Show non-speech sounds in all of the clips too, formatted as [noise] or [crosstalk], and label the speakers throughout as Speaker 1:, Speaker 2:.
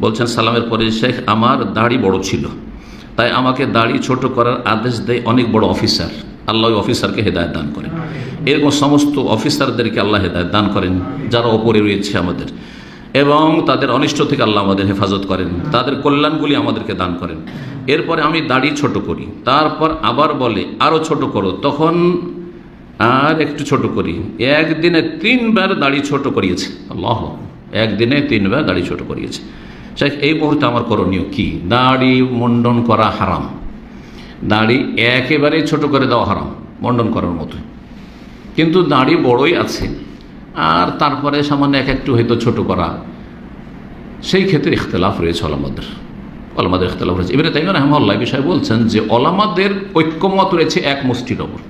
Speaker 1: বলছেন, সালামের পরে শেখ আমার দাড়ি বড় ছিল। তাই আমাকে দাড়ি ছোট করার আদেশ দেয় অনেক বড় অফিসার। আল্লাহ অফিসারকে হেদায়ত দান করেন। এরকম সমস্ত অফিসারদেরকে আল্লাহ হেদায়ত দান করেন, যারা ওপরে রয়েছে আমাদের। এবং তাদের অনিষ্ট থেকে আল্লাহ আমাদের হেফাজত করেন। তাদের কল্যাণগুলি আমাদেরকে দান করেন। এরপরে আমি দাড়ি ছোট করি। তারপর আবার বলে আরও ছোট করো। তখন আর একটু ছোট করি। একদিনে তিনবার দাড়ি ছোট করিয়েছে। আল্লাহ একদিনে তিনবার দাড়ি ছোট করিয়েছে। শেখ, এই মুহূর্তে আমার করণীয় কি? দাড়ি মুন্ডন করা হারাম। দাড়ি একেবারে ছোট করে দেওয়া হারাম, মন্ডন করার মতো কিন্তু দাড়ি বড়ই আছে, আর তারপরে সামান্য এক একটু হয়তো ছোট করা। সেই ক্ষেত্রে ইখতলাফ রয়েছে ওলামাদের। ওলামাদের ইখতলাফ রয়েছে। এবারে তাই রহমাল্লাহ বিষয় বলছেন যে, ওলামাদের ঐক্যমত রয়েছে এক মুষ্টির ওপর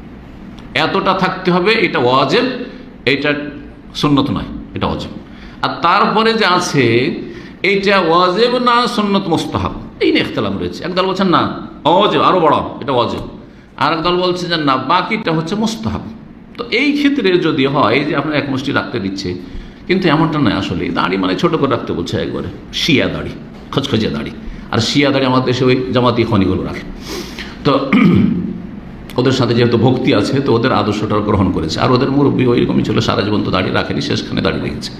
Speaker 1: এতটা থাকতে হবে, এটা ওয়াজেব, এটা সুন্নত নয়, এটা অজেব আর তারপরে যে আছে এইটা ওয়াজেব না সুন্নত মোস্তাহাব? এই নিয়ে ইখতলাফ রয়েছে। একদল বলছেন, না অজেব আরও বড়, এটা অজেব আর একদল বলছে যে, না, বাকিটা হচ্ছে মোস্তাহাব। তো এই ক্ষেত্রে যদি হয় যে আপনার এক মুষ্টি রাখতে দিচ্ছে, কিন্তু এমনটা নয় আসলে। দাড়ি মানে ছোট করে রাখতে বলছে একবারে, শিয়া দাড়ি, খচখচিয়া দাড়ি। আর শিয়া দাড়ি আমাদের দেশে ওই জামাতি খনিগুলো রাখে। তো [clears throat] ওদের সাথে যেহেতু ভক্তি আছে, তো ওদের আদর্শটা গ্রহণ করেছে। আর ওদের মুরব্বী ওইরকমই ছিল, সারা জীবন তো দাঁড়িয়ে রাখেনি, শেষখানে দাঁড়িয়ে রেখেছে।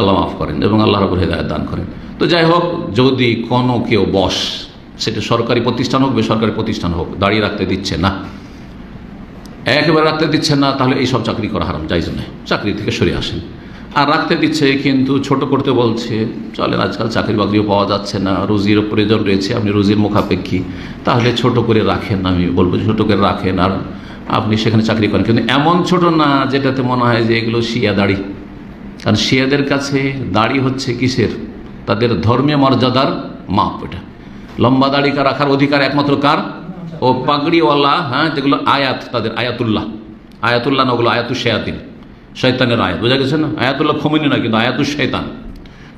Speaker 1: আল্লাহ মাফ করেন এবং আল্লাহ রবুল হেদায়ত দান করেন। তো যাই হোক, যদি কোনো কেউ বস, সেটা সরকারি প্রতিষ্ঠান হোক, বেসরকারি প্রতিষ্ঠান হোক, দাঁড়িয়ে রাখতে দিচ্ছে না, একেবারে রাখতে দিচ্ছে না, তাহলে এইসব চাকরি করা হারাম, যাই জন্য। চাকরি থেকে সরে আসেন। আর রাখতে দিচ্ছে, কিন্তু ছোট করতে বলছে, চলেন আজকাল চাকরি বাকরিও পাওয়া যাচ্ছে না, রুজির প্রয়োজন রয়েছে, আপনি রুজির মুখাপেক্ষী, তাহলে ছোট করে রাখেন, আমি বলব ছোট করে রাখেন, আর আপনি সেখানে চাকরি করেন। কিন্তু এমন ছোট না, যেটাতে মনে হয় যে এগুলো শিয়া দাড়ি। কারণ শিয়াদের কাছে দাড়ি হচ্ছে কিসের? তাদের ধর্মীয় মর্যাদার মাপ এটা। লম্বা দাড়ি রাখার অধিকার একমাত্র কার? ও পাগড়িওয়ালা হ্যাঁ যেগুলো আয়াত, তাদের আয়াতুল্লাহ। আয়াতুল্লাহ না ওগুলো আয়াতু শেয়াতিন শয়তানের আয়াত, বোঝা গেছে না? আয়াতুল্লাহ খমিনি না, কিন্তু আয়াতু শয়তান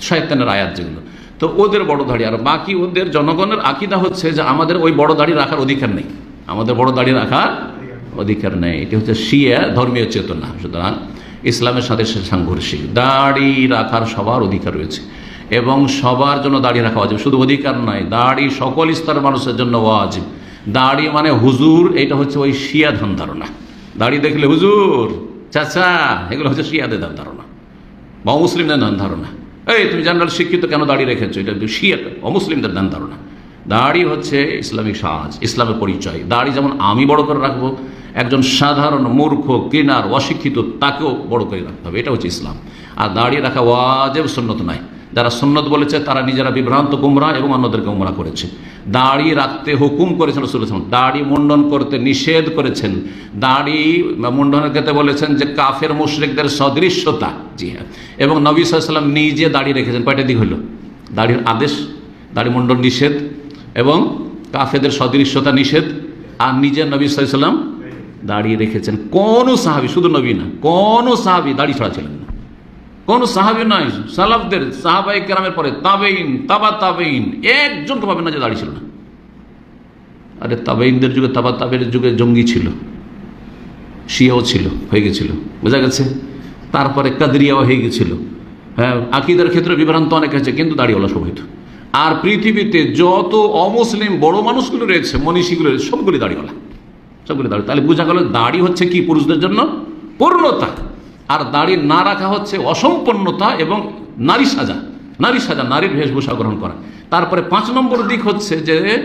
Speaker 1: শয়তানের আয়াত যেগুলো। তো ওদের বড় দাড়ি, আর বাকি ওদের জনগণের আকিদা হচ্ছে যে আমাদের ওই বড় দাড়ি রাখার অধিকার নেই। আমাদের বড় দাড়ি রাখার অধিকার নেই। এটি হচ্ছে শিয়া ধর্মীয় চেতনা। সুতরাং ইসলামের সাথে সে সাংঘর্ষিক। দাড়ি রাখার সবার অধিকার রয়েছে। এবং সবার জন্য দাড়ি রাখা ওয়াজিব। শুধু অধিকার নয়, দাড়ি সকল স্তরের মানুষের জন্য ওয়াজিব। দাড়ি মানে হুজুর, এটা হচ্ছে ওই শিয়া ধান ধারণা। দাড়ি দেখলে হুজুর, চাচা, এগুলো হচ্ছে শিয়াদের ধান ধারণা। বা অমুসলিমদের ধান ধারণা। এই, তুমি জেনারেল শিক্ষিত কেন দাড়ি রেখেছো? এটা শিয়া, অমুসলিমদের ধান ধারণা। দাড়ি হচ্ছে ইসলামিক সাজ, ইসলামের পরিচয়। দাড়ি যেমন আমি বড় করে রাখব একজন সাধারণ মূর্খ, কিনার, অশিক্ষিত, তাকেও বড় করে রাখতে হবে। এটা হচ্ছে ইসলাম। আর দাড়ি রাখা ওয়াজেব সুন্নত নাই। যারা সুন্নত বলেছে, তারা নিজেরা বিভ্রান্ত, গুমরা এবং অন্যদেরকে গুমরা করেছে। দাড়ি রাখতে হুকুম করেছেন রসুল দাড়ি মুন্ডন করতে নিষেধ করেছেন। দাড়ি মুন্ডনের ক্ষেত্রে বলেছেন যে, কাফের মুশরিকদের সদৃশ্যতা। জি হ্যাঁ। এবং নবী সাল্লাম নিজে দাড়ি রেখেছেন। কয়টা দিক হলো? দাড়ির আদেশ, দাড়ি মুন্ডন নিষেধ এবং কাফেদের সদৃশ্যতা নিষেধ। আর নিজে নবী সাল্লাম দাঁড়িয়ে রেখেছেন। কোন সাহাবি, শুধু নবী না, কোন সাহাবি দাড়ি ছাড়া ছিলেন না। কোন সাহাবি নয়, সালাফদের সাহাবাই কেরামের পরে তাবেইন তাবা তাবেইন একজনকে পাবেন না যে দাড়ি ছিল না। আরে তাবেইনদের যুগে, তাবা তাবের যুগে জঙ্গি ছিল, শিয়াও ছিল, হয়ে গেছিল, বোঝা গেছে? তারপরে কাদরিয়াও হয়ে গেছিল। হ্যাঁ আকিদের ক্ষেত্রে বিভ্রান্ত অনেক আছে, কিন্তু দাড়িওয়ালা সব হইতো আর পৃথিবীতে যত অমুসলিম বড় মানুষগুলো রয়েছে, মনীষীগুলো রয়েছে, সবগুলি দাড়িওয়ালা সবগুলি দাড়ি তাহলে বোঝা গেল দাড়ি হচ্ছে কি পুরুষদের জন্য? পূর্ণতা। আর দাড়ি না রাখা হচ্ছে অসম্পন্নতা এবং নারী সাজা। নারী সাজা, নারীর বেশভূষা গ্রহণ করা। তারপরে পাঁচ নম্বর দিক হচ্ছে যে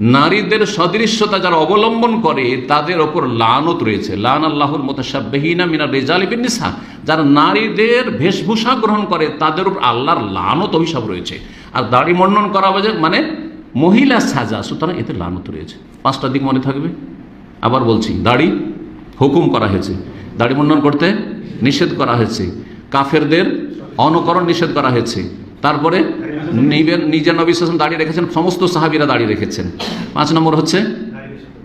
Speaker 1: নারীদের সদৃশ্যতা যারা অবলম্বন করে, তাদের ওপর লানত রয়েছে। লান আল্লাহর মোতাসাবেহিনা মিনা রেজাল নিসা যারা নারীদের বেশভূষা গ্রহণ করে, তাদের উপর আল্লাহর লানত অভিশাপ রয়েছে। আর দাড়ি মন্ডন করা মানে মহিলা সাজা, সুতরাং এতে লানত রয়েছে। পাঁচটা দিক মনে থাকবে? আবার বলছি, দাড়ি হুকুম করা হয়েছে। দাড়ি মুন্ডন করতে নিষেধ করা হয়েছে। কাফেরদের অনুকরণ নিষেধ করা হয়েছে। তারপরে নিজের নবী দাঁড়িয়ে রেখেছেন, সমস্ত সাহাবিরা দাঁড়িয়ে রেখেছেন। পাঁচ নম্বর হচ্ছে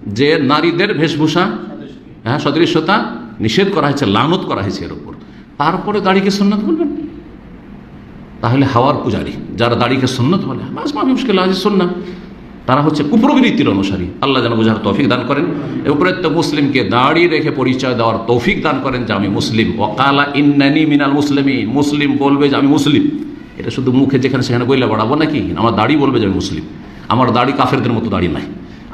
Speaker 1: যে নারীদের বেশভূষা হ্যাঁ সদৃশ্যতা নিষেধ করা হয়েছে, লানত করা হয়েছে এর উপর। তারপরে দাড়িকে সুন্নত বলবেন? তাহলে হাওয়ার পূজারি, যারা দাড়িকে সুন্নত বলে মাস মা মুশকিল আছে সুন্না তারা হচ্ছে কুপ্রবৃত্তির অনুসারী। আল্লাহ যেন বোঝার তৌফিক দান করেন এবং প্রত্যেক মুসলিমকে দাঁড়িয়ে রেখে পরিচয় দেওয়ার তৌফিক দান করেন যে আমি মুসলিম। ওকালা ইন্নানি মিনাল মুসলিমি মুসলিম বলবে যে আমি মুসলিম। এটা শুধু মুখে যেখানে সেখানে বইলে বাড়াবো নাকি? আমার দাড়ি বলবে যে আমি মুসলিম। আমার দাড়ি কাফেরদের মতো দাড়ি নাই।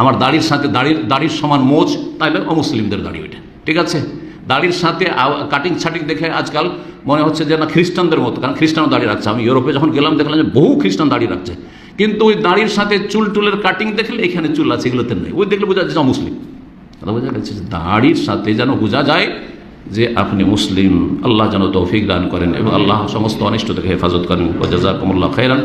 Speaker 1: আমার দাড়ির সাথে দাড়ির দাড়ির সমান মোচ তাইলে অমুসলিমদের দাড়ি ওইটা। ঠিক আছে? দাড়ির সাথে কাটিং ছাটিং দেখে আজকাল মনে হচ্ছে যে না খ্রিস্টানদের মতো, কারণ খ্রিস্টানও দাঁড়িয়ে রাখছে। আমি ইউরোপে যখন গেলাম দেখলাম যে বহু খ্রিস্টান দাঁড়িয়ে রাখছে। কিন্তু ওই দাড়ির সাথে চুল টুলের কাটিং দেখলে এখানে চুল আছে, এগুলোতে নেই। ওই দেখলে বোঝা যাচ্ছে মুসলিম কথা বোঝা গেছে দাড়ির সাথে যেন বোঝা যায় যে আপনি মুসলিম, আল্লাহ যেন তৌফিক দান করেন এবং আল্লাহ সমস্ত অনিষ্ট থেকে হেফাজত করেন। ওজাজাকুমুল্লাহ খাইরান